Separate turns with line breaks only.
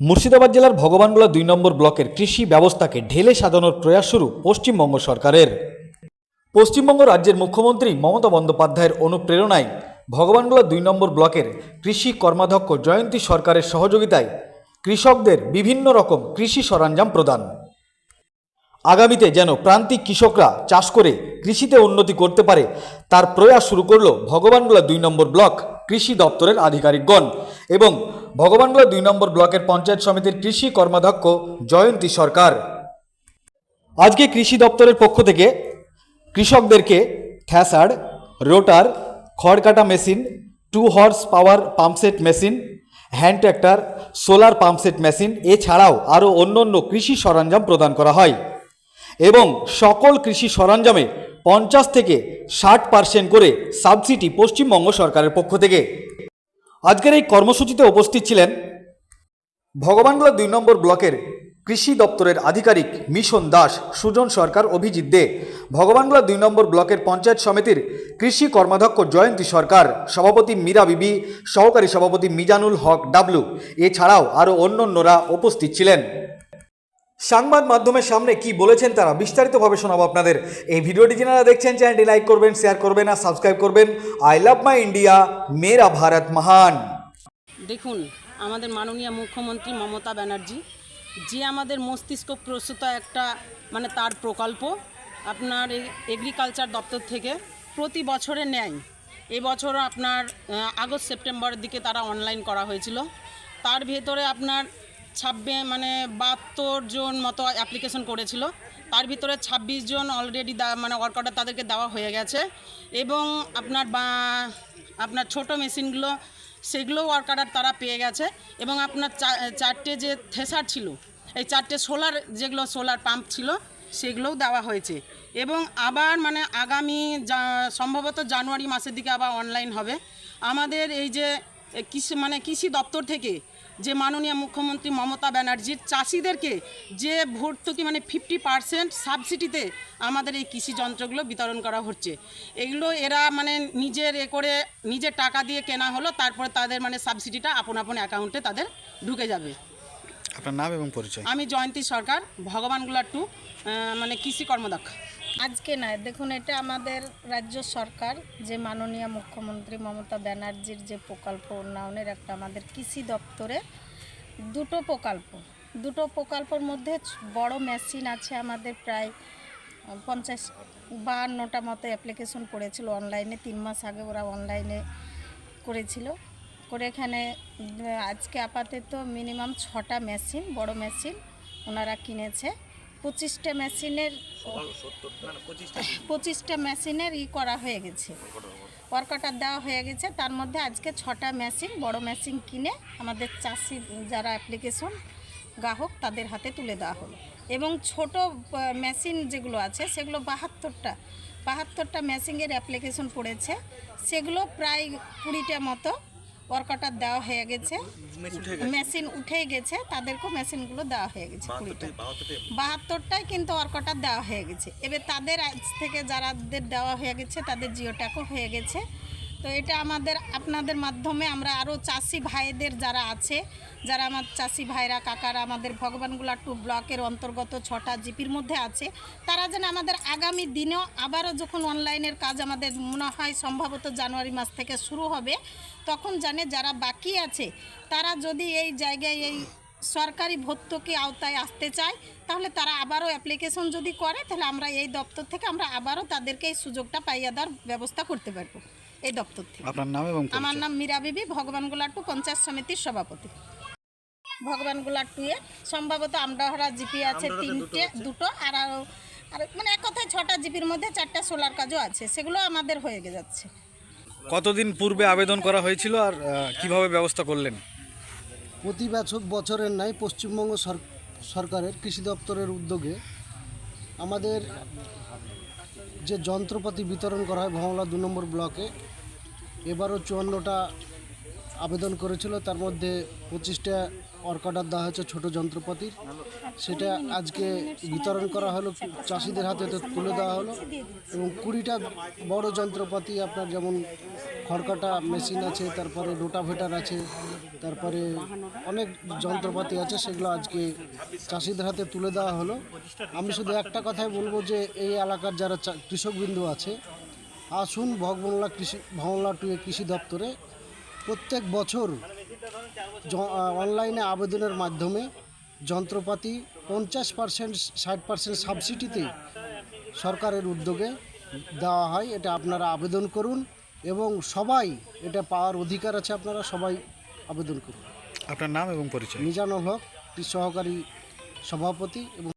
মুর্শিদাবাদ জেলার ভগবানগোলা দুই নম্বর ব্লকের কৃষি ব্যবস্থাকে ঢেলে সাজানোর প্রয়াস শুরু পশ্চিমবঙ্গ সরকারের। পশ্চিমবঙ্গ রাজ্যের মুখ্যমন্ত্রী মমতা বন্দ্যোপাধ্যায়ের অনুপ্রেরণায় ভগবানগোলা দুই নম্বর ব্লকের কৃষি কর্মাধ্যক্ষ জয়ন্তী সরকারের সহযোগিতায় কৃষকদের বিভিন্ন রকম কৃষি সরঞ্জাম প্রদান। আগামীতে যেন প্রান্তিক কৃষকরা চাষ করে কৃষিতে উন্নতি করতে পারে, তার প্রয়াস শুরু করল ভগবানগোলা দুই নম্বর ব্লক কৃষি দপ্তরের আধিকারিকগণ এবং ভগবানগোলা দুই নম্বর ব্লকের পঞ্চায়েত সমিতির কৃষি কর্মাধ্যক্ষ জয়ন্তী সরকার। আজকে কৃষি দপ্তরের পক্ষ থেকে কৃষকদেরকে থ্যাসার রোটার খড় কাটা machine, two horse power pumpset machine, hand tractor, solar pumpset machine, এছাড়াও আরও অন্য অন্য কৃষি সরঞ্জাম প্রদান করা হয়। এবং সকল কৃষি সরঞ্জামে পঞ্চাশ থেকে ষাট পার্সেন্ট করে সাবসিডি পশ্চিমবঙ্গ সরকারের পক্ষ থেকে। আজকের এই কর্মসূচিতে উপস্থিত ছিলেন ভগবানগোলা দুই নম্বর ব্লকের কৃষি দপ্তরের আধিকারিক মিশন দাস, সুজন সরকার, অভিজিৎ দে ভগবানগোলা দুই নম্বর ব্লকের পঞ্চায়েত সমিতির কৃষি কর্মাধ্যক্ষ জয়ন্তী সরকার, সভাপতি মীরা বিবি, সহকারী সভাপতি মিজানুল হক ডাবলু, এছাড়াও আরও অন্যান্যরা উপস্থিত ছিলেন। সংবাদ মাধ্যমের সামনে কি বলেছেন তারা বিস্তারিতভাবে শোনাবো আপনাদের। এই ভিডিওটি যারা দেখছেন, চ্যানেলটি লাইক করবেন, শেয়ার করবেন আর সাবস্ক্রাইব করবেন। আই লাভ মাই ইন্ডিয়া, মেরা ভারত মহান।
দেখুন, আমাদের মাননীয় মুখ্যমন্ত্রী মমতা ব্যানার্জি, যে আমাদের মস্তিষ্ক প্রসূত একটা মানে তার প্রকল্প, আপনার এগ্রিকালচার দপ্তর থেকে প্রতি বছরে নেয় এবছর আপনার আগস্ট, সেপ্টেম্বরের দিকে তারা অনলাইন করা হয়েছিল। তার ভেতরে আপনার ছাব্বে মানে বাহাত্তর জন মতো অ্যাপ্লিকেশন করেছিল। তার ভিতরে ২৬ জন অলরেডি মানে ওয়ার্ক অর্ডার তাদেরকে দেওয়া হয়ে গেছে। এবং আপনার বা, আপনার ছোট মেশিনগুলো, সেগুলো ওয়ার্ক অর্ডার তারা পেয়ে গেছে। এবং আপনার চারটে যে থেসার ছিল, এই চারটে সোলার যেগুলো সোলার পাম্প ছিল, সেগুলোও দেওয়া হয়েছে। এবং আবার মানে আগামী সম্ভবত জানুয়ারি মাসের দিকে আবার অনলাইন হবে। আমাদের এই যে কৃষি মানে কৃষি দপ্তর থেকে যে মাননীয় মুখ্যমন্ত্রী মমতা ব্যানার্জির চাষিদেরকে যে ভর্তুকি মানে ফিফটি পার্সেন্ট সাবসিডিতে আমাদের এই কৃষি যন্ত্রগুলো বিতরণ করা হচ্ছে। এগুলো এরা মানে নিজের এ করে নিজের টাকা দিয়ে কেনা হলো তারপরে তাদের মানে সাবসিডিটা আপন আপন অ্যাকাউন্টে তাদের ঢুকে যাবে।
আপনার নাম এবং পরিচয়?
আমি জয়ন্তী সরকার ভগবানগুলা টু মানে কৃষি কর্মদক্ষ।
আজকে নয় দেখুন, এটা আমাদের রাজ্য সরকার, যে মাননীয় মুখ্যমন্ত্রী মমতা ব্যানার্জির যে প্রকল্প উন্নয়নের একটা আমাদের কৃষি দপ্তরে, দুটো প্রকল্প, দুটো প্রকল্পর মধ্যে বড় মেশিন আছে আমাদের প্রায় পঞ্চাশ বাহান্নটা মতো অ্যাপ্লিকেশন করেছিল অনলাইনে তিন মাস আগে ওরা অনলাইনে করেছিল। করে এখানে আজকে আপাতত মিনিমাম ছটা মেশিন বড় মেশিন ওনারা কিনেছে। পঁচিশটা মেশিনের পঁচিশটা মেশিনের ই করা হয়ে গেছে। ওয়ার্কাটার দেওয়া হয়ে গেছে। তার মধ্যে আজকে ছটা মেশিন, বড় মেশিন কিনে আমাদের চাষি যারা অ্যাপ্লিকেশন গ্রাহক তাদের হাতে তুলে দেওয়া হলো। এবং ছোট মেশিন যেগুলো আছে সেগুলো বাহাত্তরটা বাহাত্তরটা মেশিনের অ্যাপ্লিকেশন পড়েছে। সেগুলো প্রায় কুড়িটা মতো ওয়ার্কাটার দেওয়া হয়ে গেছে। মেশিন উঠে গেছে। তাদেরকে মেশিনগুলো দেওয়া হয়ে গেছে বাহাত্তরটাই বাহাত্তরটায় কিন্তু ওয়ার্কারটা দেওয়া হয়ে গেছে। এবার তাদের আজ থেকে যারাদের দেওয়া হয়ে গেছে তাদের জিও ট্যাকও হয়ে গেছে। তো এটা আমাদের, আপনাদের মাধ্যমে আমরা আরও চাষি ভাইদের যারা আছে, যারা আমার চাষি ভাইরা, কাকারা, আমাদের ভগবানগুলা টু ব্লকের অন্তর্গত ছটা জিপির মধ্যে আছে, তারা যেন আমাদের আগামী দিনেও আবারও যখন অনলাইনের কাজ আমাদের মনে হয় সম্ভবত জানুয়ারি মাস থেকে শুরু হবে, তখন জানে যারা বাকি আছে, তারা যদি এই জায়গায় এই সরকারি ভর্তুকি আওতায় আসতে চায়, তাহলে তারা আবারও অ্যাপ্লিকেশন যদি করে, তাহলে আমরা এই দপ্তর থেকে আমরা আবারও তাদেরকে এই সুযোগটা পাইয়ে দেওয়ার ব্যবস্থা করতে পারব। এই দপ্তর থেকে।
আপনার নাম এবং
আমার নাম মীরা বিবি ভগবানগোলা টু পঞ্চায়েত সমিতির সভাপতি। ভগবানগোলা টুয়ে সম্ভবত আমডাহরা জিপি আছে তিনটে দুটো আর আরও- আর মানে এক কথায় ছটা জিপির মধ্যে চারটা সোলার কাজও আছে সেগুলো আমাদের হয়ে গে যাচ্ছে।
কতদিন পূর্বে আবেদন করা হয়েছিল আর কীভাবে ব্যবস্থা করলেন?
প্রতি বছর বছরের ন্যায় পশ্চিমবঙ্গ সরকারের কৃষি দপ্তরের উদ্যোগে আমাদের যে যন্ত্রপাতি বিতরণ করা হয় ভমলা দু নম্বর ব্লকে এবারও চুয়ান্নটা আবেদন করেছিল, তার মধ্যে পঁচিশটা অর্কাডার দেওয়া হয়েছে ছোটো যন্ত্রপাতির। সেটা আজকে বিতরণ করা হলো, চাষিদের হাতে তো তুলে দেওয়া হলো। এবং কুড়িটা বড় যন্ত্রপাতি, আপনার যেমন খড়কাটা মেশিন আছে, তারপরে রোটাভেটার আছে, তারপরে অনেক যন্ত্রপাতি আছে, সেগুলো আজকে চাষিদের হাতে তুলে দেওয়া হলো। আমি শুধু একটা কথাই বলব যে, এই এলাকার যারা কৃষকবৃন্দু আছে আসুন ভগবানলা কৃষি ভগবানলা টু কৃষি দপ্তরে। প্রত্যেক বছর অনলাইনে আবেদনের মাধ্যমে যন্ত্রপাতি পঞ্চাশ পার্সেন্ট ষাট পার্সেন্ট সাবসিডিতে সরকারের উদ্যোগে দেওয়া হয়। এটা আপনারা আবেদন করুন এবং সবাই এটা পাওয়ার অধিকার আছে আপনারা সবাই আবেদন করুন।
আপনার নাম এবং পরিচয়?
মিজানুল হক কৃষি সহকারী সভাপতি এবং